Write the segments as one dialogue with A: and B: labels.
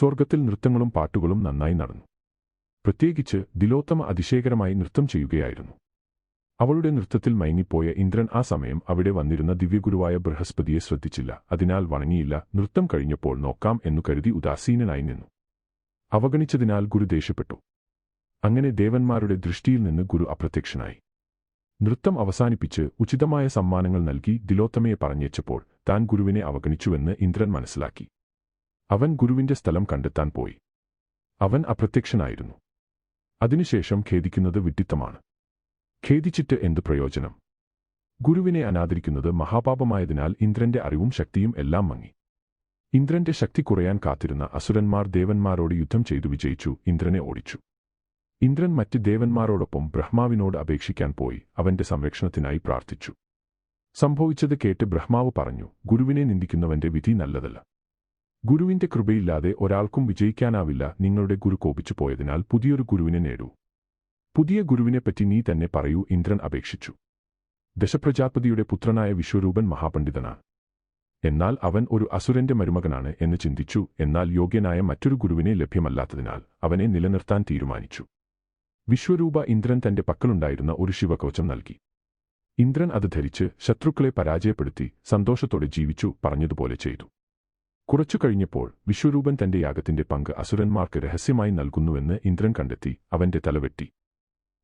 A: സ്വർഗത്തിൽ നൃത്തങ്ങളും പാട്ടുകളും നന്നായി നടന്നു. പ്രത്യേകിച്ച് ദിലോത്തമ അതിശയകരമായി നൃത്തം ചെയ്യുകയായിരുന്നു. അവളുടെ നൃത്തത്തിൽ മയങ്ങിപ്പോയ ഇന്ദ്രൻ ആ സമയം അവിടെ വന്നിരുന്ന ദിവ്യഗുരുവായ ബൃഹസ്പതിയെ ശ്രദ്ധിച്ചില്ല. അതിനാൽ വണങ്ങിയില്ല നൃത്തം കഴിഞ്ഞപ്പോൾ നോക്കാം എന്നു കരുതി ഉദാസീനനായി നിന്നു. അവഗണിച്ചതിനാൽ ഗുരു ദേഷ്യപ്പെട്ടു. അങ്ങനെ ദേവന്മാരുടെ ദൃഷ്ടിയിൽ നിന്ന് ഗുരു അപ്രത്യക്ഷനായി. നൃത്തം അവസാനിപ്പിച്ച് ഉചിതമായ സമ്മാനങ്ങൾ നൽകി ദിലോത്തമയെ പറഞ്ഞേച്ചപ്പോൾ താൻ ഗുരുവിനെ അവഗണിച്ചുവെന്ന് ഇന്ദ്രൻ മനസ്സിലാക്കി. അവൻ ഗുരുവിന്റെ സ്ഥലം കണ്ടെത്താൻ പോയി. അവൻ അപ്രത്യക്ഷനായിരുന്നു. അതിനുശേഷം ഖേദിക്കുന്നത് വിഡ്ഢിത്തമാണ്. ഖേദിച്ചിട്ട് എന്ത് പ്രയോജനം? ഗുരുവിനെ അനാദരിക്കുന്നത് മഹാപാപമായതിനാൽ ഇന്ദ്രന്റെ അറിവും ശക്തിയും എല്ലാം മങ്ങി. ഇന്ദ്രന്റെ ശക്തി കുറയാൻ കാത്തിരുന്ന അസുരന്മാർ ദേവന്മാരോട് യുദ്ധം ചെയ്തു വിജയിച്ചു ഇന്ദ്രനെ ഓടിച്ചു. ഇന്ദ്രൻ മറ്റ് ദേവന്മാരോടൊപ്പം ബ്രഹ്മാവിനോട് അപേക്ഷിക്കാൻ പോയി അവന്റെ സംരക്ഷണത്തിനായി പ്രാർത്ഥിച്ചു. സംഭവിച്ചത് കേട്ട് ബ്രഹ്മാവ് പറഞ്ഞു ഗുരുവിനെ നിന്ദിക്കുന്നവന്റെ വിധി നല്ലതല്ല. ഗുരുവിന്റെ കൃപയില്ലാതെ ഒരാൾക്കും വിജയിക്കാനാവില്ല നിങ്ങളുടെ ഗുരു കോപിച്ചു പോയതിനാൽ പുതിയൊരു ഗുരുവിനെ നേടൂ. പുതിയ ഗുരുവിനെപ്പറ്റി നീ തന്നെ പറയൂ ഇന്ദ്രൻ അപേക്ഷിച്ചു. ദശപ്രജാപതിയുടെ പുത്രനായ വിശ്വരൂപൻ മഹാപണ്ഡിതനാണ് എന്നാൽ അവൻ ഒരു അസുരന്റെ മരുമകനാണ് എന്ന് ചിന്തിച്ചു എന്നാൽ യോഗ്യനായ മറ്റൊരു ഗുരുവിനെ ലഭ്യമല്ലാത്തതിനാൽ അവനെ നിലനിർത്താൻ തീരുമാനിച്ചു. വിശ്വരൂപ ഇന്ദ്രൻ തന്റെ പക്കലുണ്ടായിരുന്ന ഒരു ശിവകോചം നൽകി. ഇന്ദ്രൻ അത് ധരിച്ച് ശത്രുക്കളെ പരാജയപ്പെടുത്തി സന്തോഷത്തോടെ ജീവിച്ചു പറഞ്ഞതുപോലെ ചെയ്തു. കുറച്ചു കഴിഞ്ഞപ്പോൾ വിശ്വരൂപൻ തന്റെ യാഗത്തിന്റെ പങ്ക് അസുരന്മാർക്ക് രഹസ്യമായി നൽകുന്നുവെന്ന് ഇന്ദ്രൻ കണ്ടെത്തി അവന്റെ തലവെട്ടി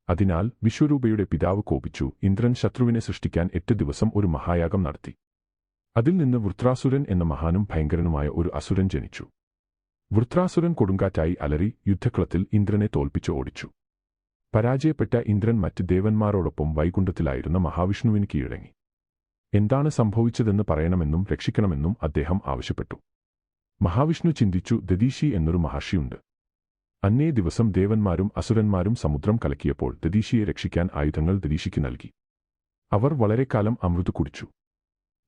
A: അതിനാൽ വിശ്വരൂപയുടെ പിതാവ് കോപിച്ചു ഇന്ദ്രൻ ശത്രുവിനെ സൃഷ്ടിക്കാൻ എട്ട് ദിവസം ഒരു മഹായാഗം നടത്തി. അതിൽ നിന്ന് വൃത്രാസുരൻ എന്ന മഹാനും ഭയങ്കരനുമായ ഒരു അസുരൻ ജനിച്ചു. വൃത്രാസുരൻ കൊടുങ്കാറ്റായി അലറി യുദ്ധക്കളത്തിൽ ഇന്ദ്രനെ തോൽപ്പിച്ച് ഓടിച്ചു. പരാജയപ്പെട്ട ഇന്ദ്രൻ മറ്റ് ദേവന്മാരോടൊപ്പം വൈകുണ്ഠത്തിലായിരുന്ന മഹാവിഷ്ണുവിന് കീഴടങ്ങി. എന്താണ് സംഭവിച്ചതെന്ന് പറയണമെന്നും രക്ഷിക്കണമെന്നും അദ്ദേഹം ആവശ്യപ്പെട്ടു. മഹാവിഷ്ണു ചിന്തിച്ചു ദദീശി എന്നൊരു മഹർഷിയുണ്ട്. അന്നേ ദിവസം ദേവന്മാരും അസുരന്മാരും സമുദ്രം കലക്കിയപ്പോൾ ദദീശിയെ രക്ഷിക്കാൻ ആയുധങ്ങൾ ദദീശിക്ക് നൽകി. അവർ വളരെക്കാലം അമൃത് കുടിച്ചു.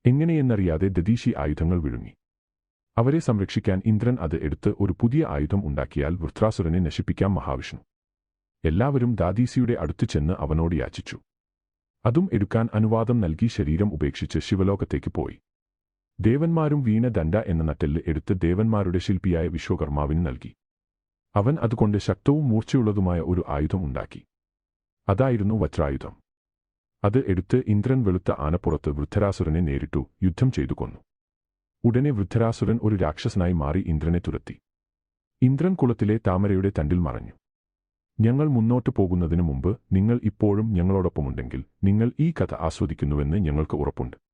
A: എങ്ങനെയെന്നറിയാതെ ദദീശി ആയുധങ്ങൾ വിഴുങ്ങി. അവരെ സംരക്ഷിക്കാൻ ഇന്ദ്രൻ അത് എടുത്ത് ഒരു പുതിയ ആയുധം ഉണ്ടാക്കിയാൽ വൃത്രാസുരനെ നശിപ്പിക്കാം മഹാവിഷ്ണു. എല്ലാവരും ദാദീസിയുടെ അടുത്തു ചെന്ന് അവനോട് യാചിച്ചു. അതും എടുക്കാൻ അനുവാദം നൽകി ശരീരം ഉപേക്ഷിച്ച് ശിവലോകത്തേക്ക് പോയി. ദേവന്മാരും വീണ ദണ്ഡ എന്ന നട്ടെല്ല് എടുത്ത് ദേവന്മാരുടെ ശില്പിയായ വിശ്വകർമാവിന് നൽകി. അവൻ അതുകൊണ്ട് ശക്തവും മൂർച്ചയുള്ളതുമായ ഒരു ആയുധം ഉണ്ടാക്കി. അതായിരുന്നു വജ്രായുധം. അത് എടുത്ത് ഇന്ദ്രൻ വെളുത്ത ആനപ്പുറത്ത് വൃദ്ധരാസുരനെ നേരിട്ടു യുദ്ധം ചെയ്തു കൊന്നു. ഉടനെ വൃദ്ധരാസുരൻ ഒരു രാക്ഷസനായി മാറി ഇന്ദ്രനെ തുരത്തി. ഇന്ദ്രൻ കുളത്തിലെ താമരയുടെ തണ്ടിൽ മറഞ്ഞു. ഞങ്ങൾ മുന്നോട്ടു പോകുന്നതിനു മുമ്പ് നിങ്ങൾ ഇപ്പോഴും ഞങ്ങളോടൊപ്പമുണ്ടെങ്കിൽ നിങ്ങൾ ഈ കഥ ആസ്വദിക്കുന്നുവെന്ന് ഞങ്ങൾക്ക് ഉറപ്പുണ്ട്.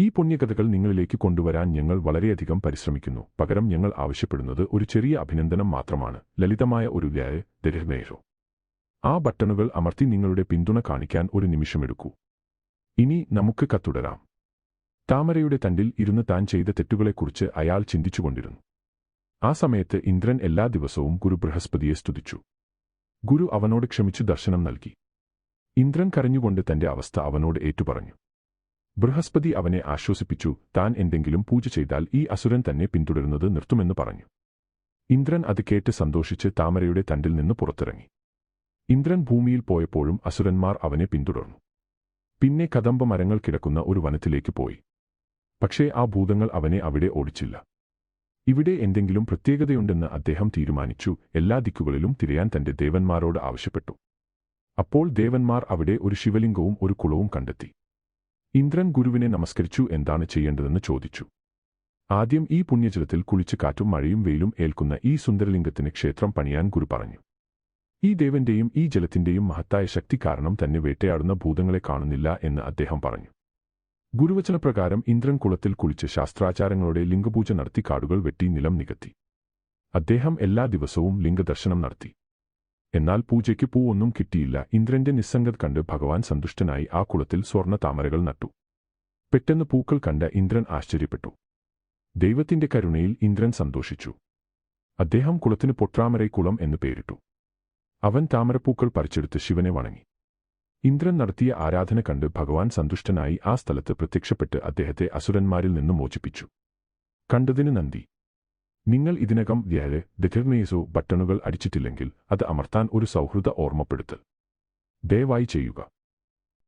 A: ഈ പുണ്യകഥകൾ നിങ്ങളിലേക്ക് കൊണ്ടുവരാൻ ഞങ്ങൾ വളരെയധികം പരിശ്രമിക്കുന്നു. പകരം ഞങ്ങൾ ആവശ്യപ്പെടുന്നത് ഒരു ചെറിയ അഭിനന്ദനം മാത്രമാണ്. ലളിതമായ ഒരു വ്യായ ദരിഹ്മേഷോ ആ ബട്ടണുകൾ അമർത്തി നിങ്ങളുടെ പിന്തുണ കാണിക്കാൻ ഒരു നിമിഷമെടുക്കൂ. ഇനി നമുക്ക് കത്തുടരാം. താമരയുടെ തണ്ടിൽ ഇരുന്ന് താൻ ചെയ്ത തെറ്റുകളെക്കുറിച്ച് അയാൾ ചിന്തിച്ചുകൊണ്ടിരുന്നു. ആ സമയത്ത് ഇന്ദ്രൻ എല്ലാ ദിവസവും ഗുരു ബൃഹസ്പതിയെ സ്തുതിച്ചു. ഗുരു അവനോട് ക്ഷമിച്ചു ദർശനം നൽകി. ഇന്ദ്രൻ കരഞ്ഞുകൊണ്ട് തന്റെ അവസ്ഥ അവനോട് ഏറ്റുപറഞ്ഞു. ബൃഹസ്പതി അവനെ ആശ്വസിപ്പിച്ചു. താൻ എന്തെങ്കിലും പൂജ ചെയ്താൽ ഈ അസുരൻ തന്നെ പിന്തുടരുന്നത് നിർത്തുമെന്ന് പറഞ്ഞു. ഇന്ദ്രൻ അത് കേട്ട് സന്തോഷിച്ച് താമരയുടെ തണ്ടിൽ നിന്ന് പുറത്തിറങ്ങി. ഇന്ദ്രൻ ഭൂമിയിൽ പോയപ്പോഴും അസുരന്മാർ അവനെ പിന്തുടർന്നു. പിന്നെ കദംബ മരങ്ങൾ കിടക്കുന്ന ഒരു വനത്തിലേക്ക് പോയി. പക്ഷേ ആ ഭൂതങ്ങൾ അവനെ അവിടെ ഓടിച്ചില്ല. ഇവിടെ എന്തെങ്കിലും പ്രത്യേകതയുണ്ടെന്ന് അദ്ദേഹം തീരുമാനിച്ചു. എല്ലാ ദിക്കുകളിലും തിരയാൻ തന്റെ ദേവന്മാരോട് ആവശ്യപ്പെട്ടു. അപ്പോൾ ദേവന്മാർ അവിടെ ഒരു ശിവലിംഗവും ഒരു കുളവും കണ്ടെത്തി. ഇന്ദ്രൻ ഗുരുവിനെ നമസ്കരിച്ചു എന്താണ് ചെയ്യേണ്ടതെന്ന് ചോദിച്ചു. ആദ്യം ഈ പുണ്യജലത്തിൽ കുളിച്ച് കാറ്റും മഴയും വെയിലും ഏൽക്കുന്ന ഈ സുന്ദരലിംഗത്തിന് ക്ഷേത്രം പണിയാൻ ഗുരു പറഞ്ഞു. ഈ ദേവന്റെയും ഈ ജലത്തിന്റെയും മഹത്തായ ശക്തി കാരണം തന്നെ വേട്ടയാടുന്ന ഭൂതങ്ങളെ കാണുന്നില്ല എന്ന് അദ്ദേഹം പറഞ്ഞു. ഗുരുവചനപ്രകാരം ഇന്ദ്രൻ കുളത്തിൽ കുളിച്ച് ശാസ്ത്രാചാരങ്ങളുടെ ലിംഗപൂജ നടത്തി കാടുകൾ വെട്ടി നിലം നികത്തി. അദ്ദേഹം എല്ലാ ദിവസവും ലിംഗദർശനം നടത്തി. എന്നാൽ പൂജയ്ക്ക് പൂവൊന്നും കിട്ടിയില്ല. ഇന്ദ്രന്റെ നിസ്സംഗത കണ്ട് ഭഗവാൻ സന്തുഷ്ടനായി ആ കുളത്തിൽ സ്വർണ താമരകൾ നട്ടു. പെട്ടെന്ന് പൂക്കൾ കണ്ട ഇന്ദ്രൻ ആശ്ചര്യപ്പെട്ടു. ദൈവത്തിന്റെ കരുണയിൽ ഇന്ദ്രൻ സന്തോഷിച്ചു. അദ്ദേഹം കുളത്തിന് പൊട്രാമരൈക്കുളം എന്ന് പേരിട്ടു. അവൻ താമരപ്പൂക്കൾ പറിച്ചെടുത്ത് ശിവനെ വണങ്ങി. ഇന്ദ്രൻ നടത്തിയ ആരാധന കണ്ട് ഭഗവാൻ സന്തുഷ്ടനായി ആ സ്ഥലത്ത് പ്രത്യക്ഷപ്പെട്ട് അദ്ദേഹത്തെ അസുരന്മാരിൽ നിന്നും മോചിപ്പിച്ചു. കണ്ടതിന് നന്ദി. നിങ്ങൾ ഇതിനകം വ്യാഴെ ദധിർണേസോ ബട്ടണുകൾ അടിച്ചിട്ടില്ലെങ്കിൽ അത് അമർത്താൻ ഒരു സൗഹൃദ ഓർമ്മപ്പെടുത്തൽ. ദയവായി ചെയ്യുക.